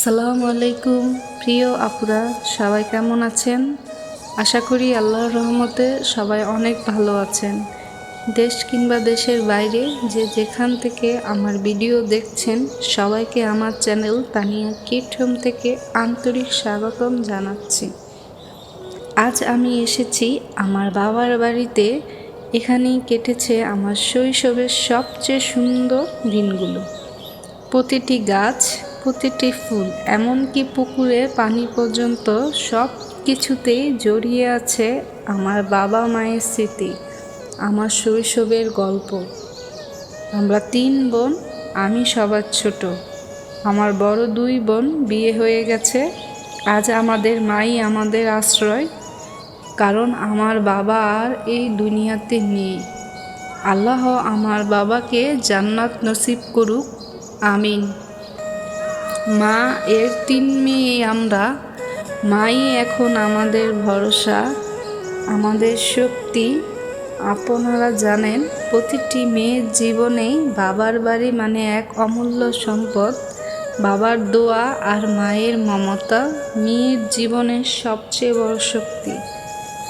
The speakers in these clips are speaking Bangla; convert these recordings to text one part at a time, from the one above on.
আসসালামু আলাইকুম। প্রিয় আপুরা, সবাই কেমন আছেন? আশা করি আল্লাহর রহমতে সবাই অনেক ভালো আছেন। দেশ কিংবা দেশের বাইরে যে যেখান থেকে আমার ভিডিও দেখছেন, সবাইকে আমার চ্যানেল তানিয়া কিট হোম থেকে আন্তরিক স্বাগতম জানাচ্ছি। আজ আমি এসেছি আমার বাবার বাড়িতে। এখানেই কেটেছে আমার শৈশবের সবচেয়ে সুন্দর দিনগুলো। প্রতিটি গাছ প্রতিটি ফুল, এমনকি পুকুরে পানি পর্যন্ত সব কিছুতেই জড়িয়ে আছে আমার বাবা মায়ের স্মৃতি, আমার শৈশবের গল্প। আমরা তিন বোন, আমি সবার ছোট। আমার বড় দুই বোন বিয়ে হয়ে গেছে। আজ আমাদের মাই আমাদের আশ্রয়, কারণ আমার বাবা আর এই দুনিয়াতে নেই। আল্লাহ আমার বাবাকে জান্নাত নসিব করুক, আমিন। মা এর তিন মেয়ে আমরা। মাই এখন আমাদের ভরসা, আমাদের শক্তি। আপনারা জানেন, প্রতিটি মেয়ের জীবনেই বাবার বাড়ি মানে এক অমূল্য সম্পদ। বাবার দোয়া আর মায়ের মমতা মেয়ের জীবনের সবচেয়ে বড় শক্তি।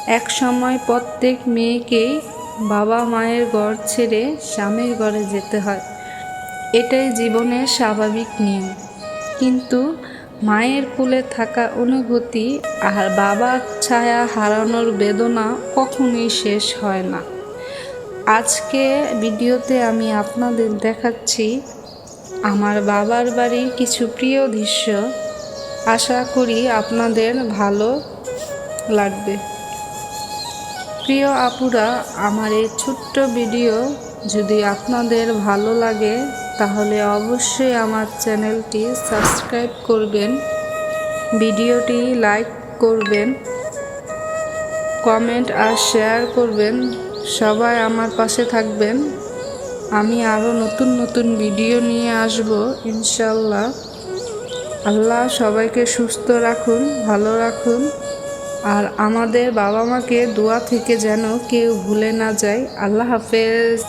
এক সময় প্রত্যেক মেয়েকেই বাবা মায়ের ঘর ছেড়ে স্বামীর ঘরে যেতে হয়। এটাই জীবনের স্বাভাবিক নিয়ম। কিন্তু মায়ের কোলে থাকা অনুভূতি আর বাবার ছায়া হারানোর বেদনা কখনোই শেষ হয় না। আজকে ভিডিওতে আমি আপনাদের দেখাচ্ছি আমার বাবার বাড়ির কিছু প্রিয় দৃশ্য। আশা করি আপনাদের ভালো লাগবে। প্রিয় আপুরা, আমার এই ছোট্ট ভিডিও যদি আপনাদের ভালো লাগে তাহলে অবশ্যই আমার চ্যানেলটি সাবস্ক্রাইব করবেন, ভিডিওটি লাইক করবেন, কমেন্ট আর শেয়ার করবেন, সবাই আমার পাশে থাকবেন। আমি আরও নতুন নতুন ভিডিও নিয়ে আসব, ইনশাল্লাহ। আল্লাহ সবাইকে সুস্থ রাখুন, ভালো রাখুন। আর আমাদের বাবা মাকে দোয়া থেকে যেন কেউ ভুলে না যায়। আল্লাহ হাফেজ।